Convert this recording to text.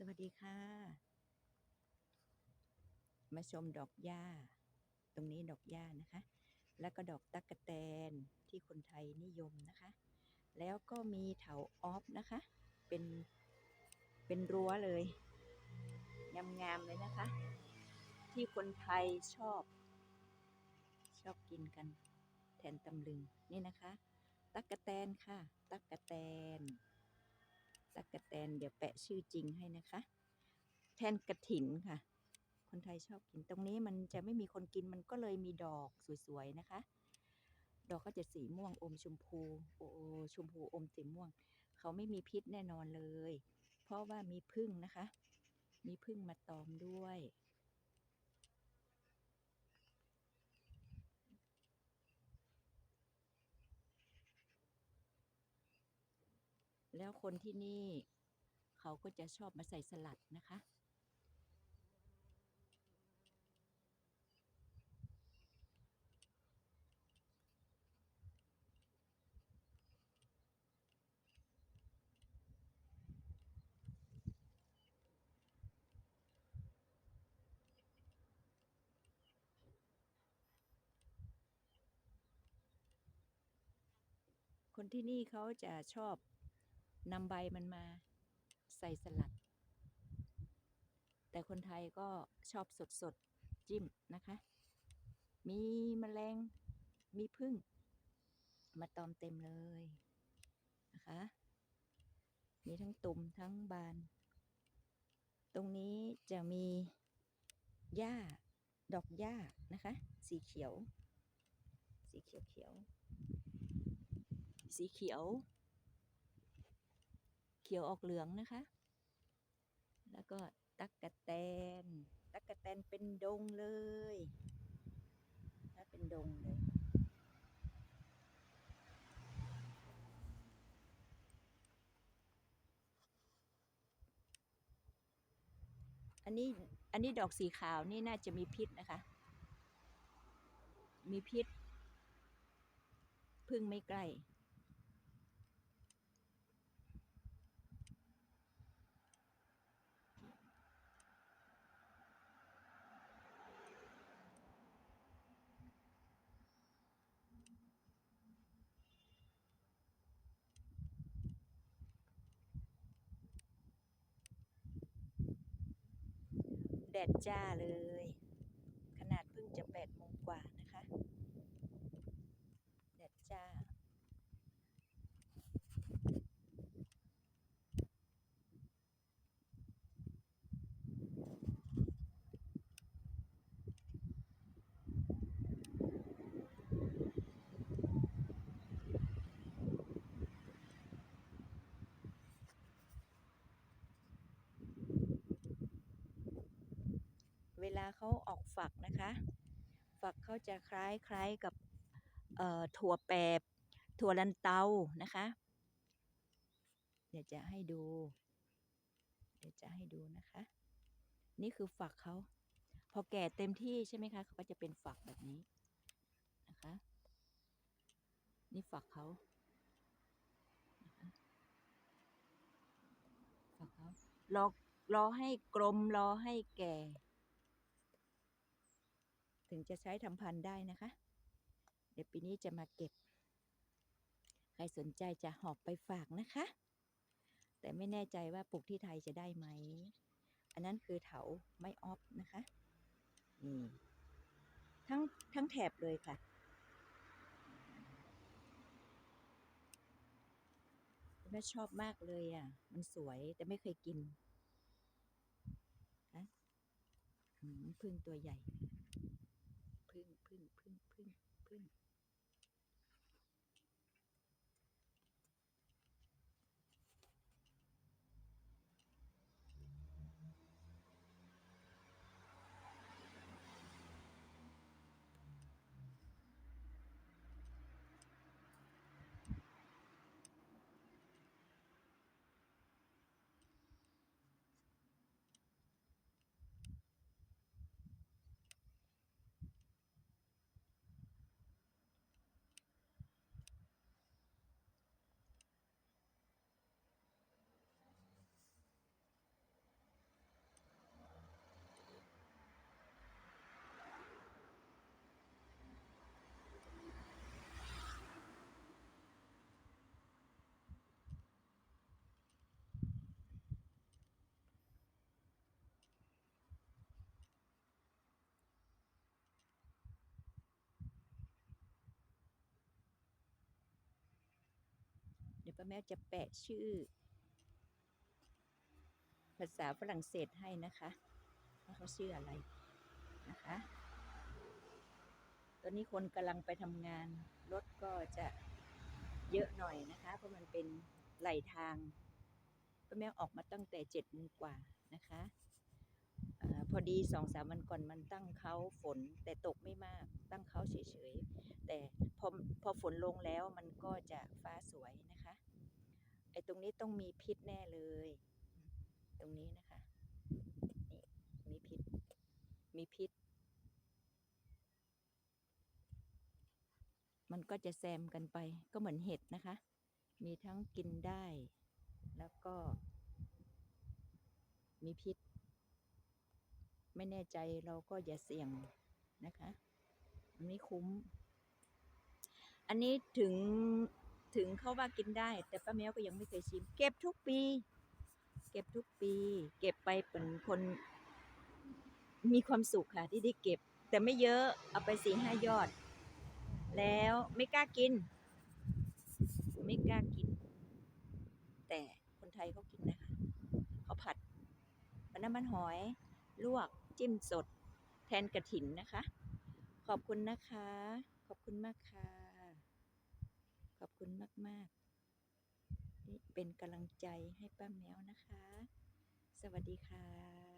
สวัสดีค่ะ มาชมดอกหญ้า ตรงนี้ดอกหญ้านะคะ แล้วก็ดอกตั๊กแตนที่คนไทยนิยมนะคะ แล้วก็มีเถาออฟนะคะ เป็นเป็นรั้วเลย งามๆเลยนะคะ ที่คนไทยชอบ ชอบกินกัน แทนตำลึงนี่นะคะ ตั๊กแตนค่ะ ตั๊กแตน ตักกแตน เดี๋ยวแปะชื่อจริงให้นะคะ แทนกระถินค่ะ คนไทยชอบกินตรงนี้มันจะไม่มีคนกินมันก็เลยมีดอกสวยๆนะคะ ดอกก็จะสีม่วงอมชมพูโอ้ชมพูอมสีม่วง เขาไม่มีพิษแน่นอนเลย เพราะว่ามีพึ่งนะคะ มีพึ่งมาตอมด้วย แล้วคนที่นี่ เขาก็จะชอบมาใส่สลัดนะคะ คนที่นี่เขาจะชอบ นำใบมันมาใส่สลัด แต่คนไทยก็ชอบสดสดๆจิ้มนะคะ มีแมลงมีพึ่ง มาตอมเต็มเลยนะคะ มีทั้งตุ่มทั้งบาน ตรงนี้จะมีหญ้าดอกหญ้านะคะ สีเขียว สีเขียวเขียว สีเขียว ขียวออกเหลืองนะคะ แล้วก็ตักกะแตน ตักกะแตนเป็นดงเลยถ้าเป็นดงเลย อันนี้ อันนี้ดอกสีขาวนี่น่าจะมีพิษนะคะ มีพิษพึ่งไม่ใกล้ ดดจ้าเลย ขนาดเพิ่งจะแปดโมงกว่านะคะ แดดจ้า ลาเขาออกฝักนะคะ ฝักเขาจะคล้ายคล้ายกับถั่วแปบ ถั่วลันเตานะคะ เดี๋ยวจะให้ดู เดี๋ยวจะให้ดูนะคะ นี่คือฝักเขา พอแก่เต็มที่ใช่ไหมคะเขาก็จะเป็นฝักแบบนี้นะคะ นี่ฝักเขาฝักเขารอรอให้กลมรอให้แก่ ถึงจะใช้ทำพันธุ์ได้นะคะ เดี๋ยวปีนี้จะมาเก็บ ใครสนใจจะหอบไปฝากนะคะ แต่ไม่แน่ใจว่าปลูกที่ไทยจะได้ไหม อันนั้นคือเถาไม้ออฟนะคะนี่ทั้งทั้งแถบเลยค่ะแม่ชอบมากเลยอะ มันสวยแต่ไม่เคยกินนะอืมพึ่งตัวใหญ่ พึ่งพึ่งพึ่งพึ่งพึ่ง ป้าแมวจะแปะชื่อ ภาษาฝรั่งเศสให้นะคะว่าเขาชื่ออะไรนะคะ ตอนนี้คนกำลังไปทำงาน รถก็จะเยอะหน่อยนะคะ เพราะมันเป็นไหลทางป้าแมวออกมาตั้งแต่เจ็ดโมงกว่านะคะอพอดีสองสามวันก่อนมันตั้งเขาฝนแต่ตกไม่มากตั้งเขาเฉยๆ แต่พอพอฝนลงแล้วมันก็จะฟ้าสวยนะคะ อ้ตรงนี้ต้องมีพิษแน่เลย ตรงนี้นะคะ นี่มีพิษ มีพิษ มันก็จะแซมกันไป ก็เหมือนเห็ดนะคะ มีทั้งกินได้ แล้วก็ มีพิษ ไม่แน่ใจเราก็อย่าเสี่ยงนะคะ อันนี้คุ้ม อันนี้ถึง ถึงเขาว่ากินได้ แต่ป้าแมวก็ยังไม่เคยชิม เก็บทุกปี เก็บทุกปี เก็บไปเป็นคน มีความสุขค่ะที่ได้เก็บ แต่ไม่เยอะเอาไปสี่ห้ายอด แล้วไม่กล้ากิน ไม่กล้ากิน แต่คนไทยเขากินนะคะเขาผัดมันน้ำมันหอย ลวกจิ้มสด แทนกระถินนะคะ ขอบคุณนะคะ ขอบคุณมากค่ะ ขอบคุณมากๆนี่เป็นกำลังใจให้ป้าแมวนะคะ สวัสดีค่ะ